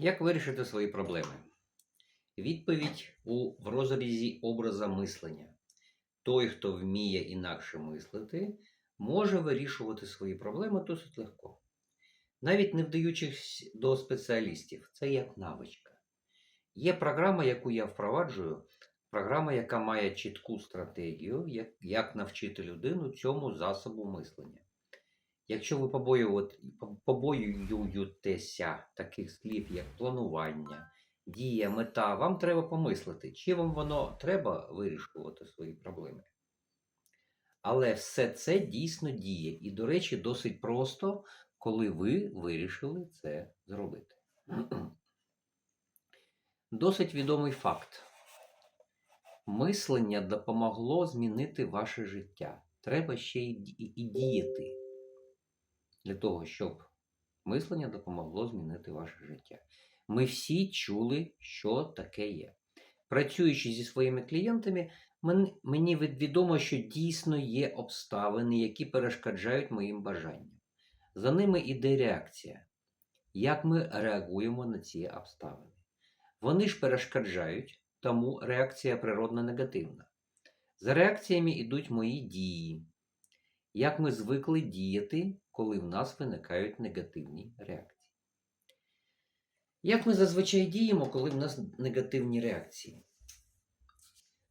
Як вирішити свої проблеми? Відповідь у в розрізі образа мислення. Той, хто вміє інакше мислити, може вирішувати свої проблеми досить легко. Навіть не вдаючись до спеціалістів, це як навичка. Є програма, яку я впроваджую, програма, яка має чітку стратегію, як, навчити людину цьому засобу мислення. Якщо ви побоюєтеся таких слів, як планування, дія, мета, вам треба помислити, чи вам воно треба вирішувати свої проблеми. Але все це дійсно діє. І, до речі, досить просто, коли ви вирішили це зробити. Досить відомий факт. Мислення допомогло змінити ваше життя. Треба ще і діяти для того, щоб мислення допомогло змінити ваше життя. Ми всі чули, що таке є. Працюючи зі своїми клієнтами, мені відомо, що дійсно є обставини, які перешкоджають моїм бажанням. За ними іде реакція. Як ми реагуємо на ці обставини? Вони ж перешкоджають, тому реакція природно негативна. За реакціями йдуть мої дії. Як ми звикли діяти, коли в нас виникають негативні реакції? Як ми зазвичай діємо, коли в нас негативні реакції?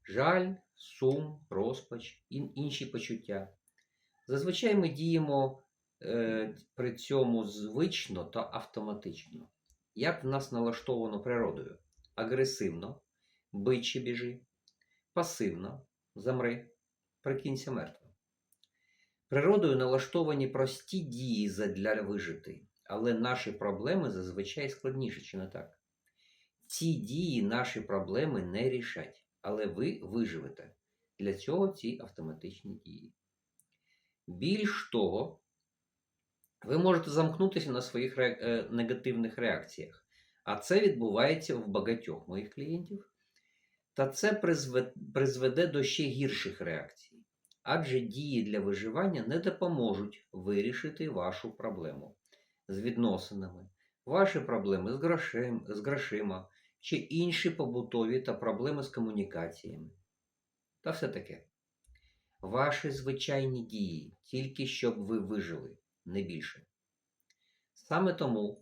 Жаль, сум, розпач, ін- інші почуття. Зазвичай ми діємо е, при цьому звично та автоматично. Як в нас налаштовано природою? Агресивно, бичі біжи, пасивно, замри, прикинься мертвим. Природою налаштовані прості дії задля вижити, але наші проблеми зазвичай складніші, чи не так? Ці дії наші проблеми не рішать, але ви виживете. Для цього ці автоматичні дії. Більш того, ви можете замкнутися на своїх ре- е, негативних реакціях. А це відбувається в багатьох моїх клієнтів. Та це призве- призведе до ще гірших реакцій. Адже дії для виживання не допоможуть вирішити вашу проблему з відносинами, ваші проблеми з, грошем, з грошима чи інші побутові та проблеми з комунікаціями. Та все таке. Ваші звичайні дії, тільки щоб ви вижили, не більше. Саме тому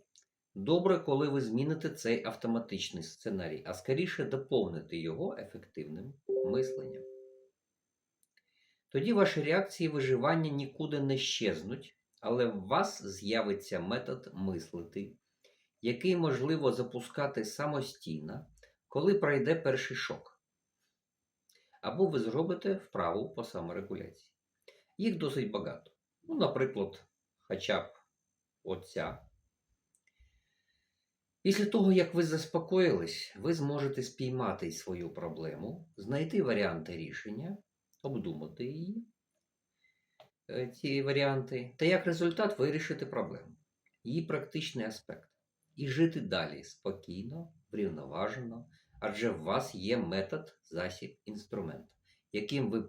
добре, коли ви зміните цей автоматичний сценарій, а скоріше доповните його ефективним мисленням. Тоді ваші реакції виживання нікуди не щезнуть, але в вас з'явиться метод мислити, який можливо запускати самостійно, коли пройде перший шок. Або ви зробите вправу по саморегуляції. Їх досить багато. Ну, наприклад, хоча б оця. Після того, як ви заспокоїлись, ви зможете спіймати свою проблему, знайти варіанти рішення, обдумати її, е, ці варіанти, та як результат вирішити проблему, її практичний аспект. І жити далі спокійно, врівноважено, адже в вас є метод, засіб, інструмент, яким ви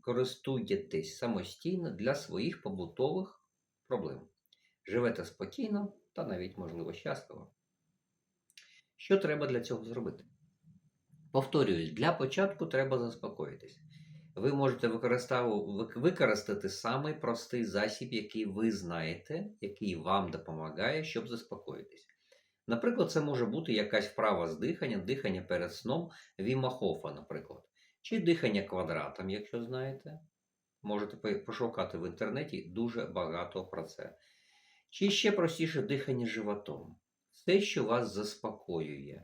користуєтесь самостійно для своїх побутових проблем. Живете спокійно та навіть, можливо, щасливо. Що треба для цього зробити? Повторююсь, для початку треба заспокоїтись. Ви можете використати самий простий засіб, який ви знаєте, який вам допомагає, щоб заспокоїтись. Наприклад, це може бути якась вправа з дихання, дихання перед сном Віма Хофа, наприклад, чи дихання квадратом, якщо знаєте. Можете пошукати в інтернеті дуже багато про це. Чи ще простіше дихання животом. Все, що вас заспокоює,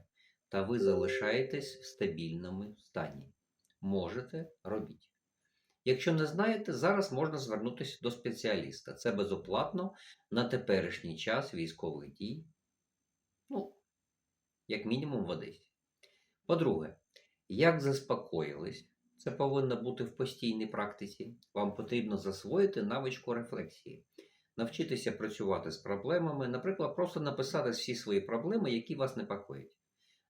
та ви залишаєтесь в стабільному стані. Можете робіть. Якщо не знаєте, зараз можна звернутися до спеціаліста. Це безоплатно на теперішній час військових дій. Ну, як мінімум в Одесі. По-друге, як заспокоїлись, це повинно бути в постійній практиці. Вам потрібно засвоїти навичку рефлексії, навчитися працювати з проблемами, наприклад, просто написати всі свої проблеми, які вас непокоять.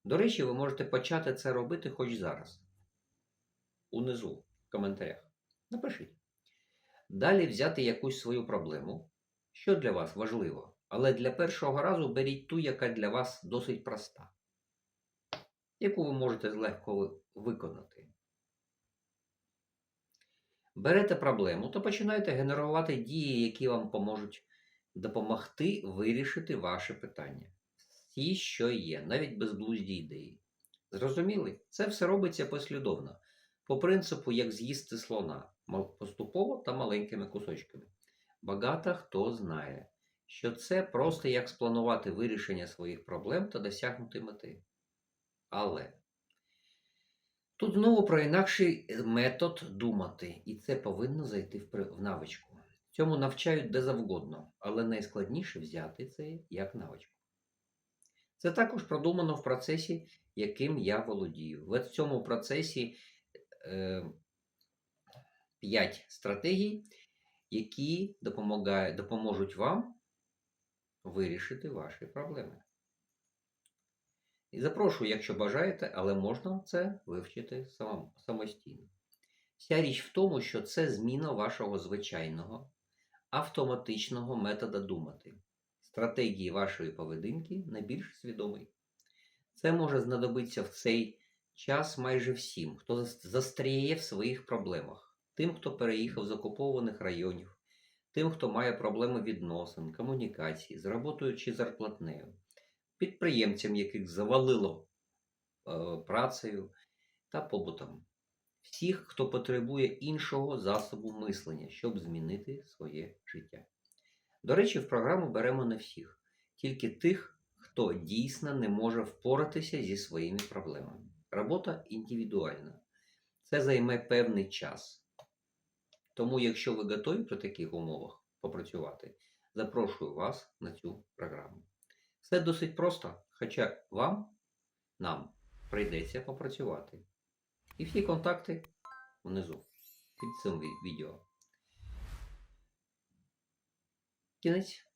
До речі, ви можете почати це робити хоч зараз. Унизу, в коментарях. Напишіть. Далі взяти якусь свою проблему, що для вас важливо, Але для першого разу беріть ту, яка для вас досить проста, яку ви можете легко виконати. Берете проблему та починаєте генерувати дії, які вам поможуть допомогти вирішити ваше питання. Всі, що є, навіть безглузді ідеї. Зрозуміли? Це все робиться послідовно, по принципу, як з'їсти слона, поступово та маленькими кусочками. Багато хто знає, що це просто як спланувати вирішення своїх проблем та досягнути мети. Але тут знову про інакший е, метод думати, і це повинно зайти в, навичку. Цьому навчають де завгодно, але найскладніше взяти це як навичку. Це також продумано в процесі, яким я володію. В цьому процесі е, 5 стратегій, які допоможуть вам вирішити ваші проблеми. І запрошую, якщо бажаєте, але можна це вивчити сам, самостійно. Вся річ в тому, що це зміна вашого звичайного автоматичного метода думати, стратегії вашої поведінки на більш свідомий. Це може знадобитися в цей час майже всім, хто зас- застряє в своїх проблемах, тим, хто переїхав з окупованих районів, тим, хто має проблеми відносин, комунікації, з роботою чи зарплатнею, підприємцям, яких завалило е, працею та побутом. Всіх, хто потребує іншого засобу мислення, щоб змінити своє життя. До речі, в програму беремо не всіх, тільки тих, хто дійсно не може впоратися зі своїми проблемами. Робота індивідуальна. Це займе певний час. Тому, якщо ви готові при таких умовах попрацювати, запрошую вас на цю програму. Все досить просто, хоча вам, нам прийдеться попрацювати. І всі контакти внизу під цим відео. Кінець.